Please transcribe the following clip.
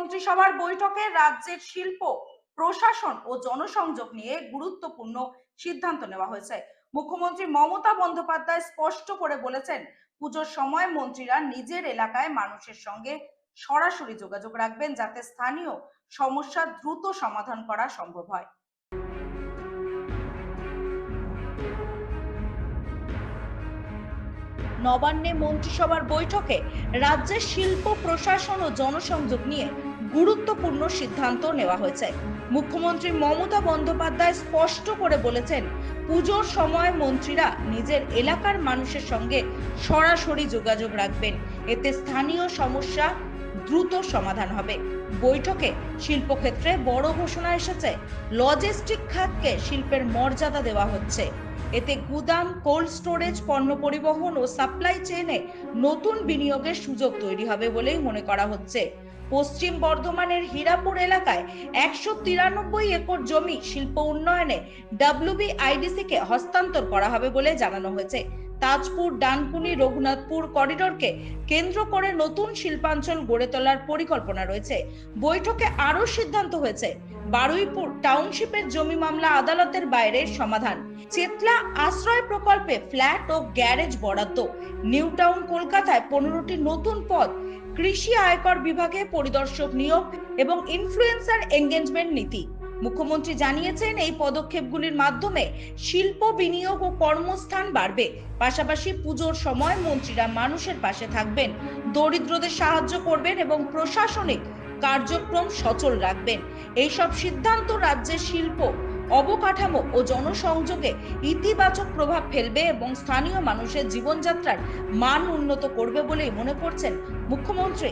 মন্ত্রিসভার বৈঠকে রাজ্যের শিল্প, প্রশাসন ও জনসংযোগ নিয়ে গুরুত্বপূর্ণ সিদ্ধান্ত নেওয়া হয়েছে। মুখ্যমন্ত্রী মমতা বন্দ্যোপাধ্যায় স্পষ্ট করে বলেছেন, পুজোর সময় মন্ত্রীরা নিজের এলাকায় মানুষের সঙ্গে সরাসরি যোগাযোগ রাখবেন যাতে স্থানীয় সমস্যা দ্রুত সমাধান করা সম্ভব হয়। নবান্নে মন্ত্রিসভার বৈঠকে রাজ্যের শিল্প, প্রশাসন ও জনসংযোগ নিয়ে গুরুত্বপূর্ণ সিদ্ধান্ত নেওয়া হয়েছে। মুখ্যমন্ত্রী মমতা বন্দ্যোপাধ্যায় স্পষ্ট করে বলেছেন, পুজোর সময় মন্ত্রীরা নিজের এলাকার মানুষের সঙ্গে সরাসরি যোগাযোগ রাখবেন। এতে স্থানীয় সমস্যা দ্রুত সমাধান হবে। বৈঠকে শিল্পক্ষেত্রে বড় ঘোষণা এসেছে। লজিস্টিক খাতকে শিল্পের মর্যাদা দেওয়া হচ্ছে। এতে গুদাম, কোল্ড স্টোরেজ, পণ্য পরিবহন ও সাপ্লাই চেইনে নতুন বিনিয়োগের সুযোগ তৈরি হবে বলেই মনে করা হচ্ছে। পশ্চিম বর্ধমানের হীরাপুর এলাকায় একশো তিরানব্বই একর জমি শিল্প উন্নয়নে ডাব্লিউবিআইডিসি কে হস্তান্তর করা হবে বলে জানানো হয়েছে। তাজপুর, ডানকুনি, রঘুনাথপুর করিডোরকে কেন্দ্র করে নতুন শিল্পাঞ্চল গড়ে তোলার পরিকল্পনা রয়েছে। বৈঠকে আরও সিদ্ধান্ত হয়েছে, বারুইপুর টাউনশিপের জমি মামলা আদালতের বাইরে সমাধান। চেতলা আশ্রয় প্রকল্পে ফ্ল্যাট ও গ্যারেজ বরাদ্দ। নিউ টাউন, কলকাতায় পনেরোটি নতুন পদ কৃষি আয়কর বিভাগে পরিদর্শক নিয়োগ এবং ইনফ্লুয়েন্সার এঙ্গেজমেন্ট নীতি। মুখ্যমন্ত্রী জানিয়েছেন, এই পদক্ষেপগুলির মাধ্যমে শিল্প বিনিয়োগ ও কর্মস্থান বাড়বে। পাশাপাশি পুজোর সময় মন্ত্রীরা মানুষের পাশে থাকবেন, দরিদ্রদের সাহায্য করবেন এবং প্রশাসনিক কার্যক্রম সচল রাখবেন। এইসব সিদ্ধান্ত রাজ্যের শিল্প, অবকাঠামো ও জনসংযোগে ইতিবাচক প্রভাব ফেলবে এবং স্থানীয় মানুষের জীবনযাত্রার মান উন্নত করবে বলেই মনে করছেন মুখ্যমন্ত্রী।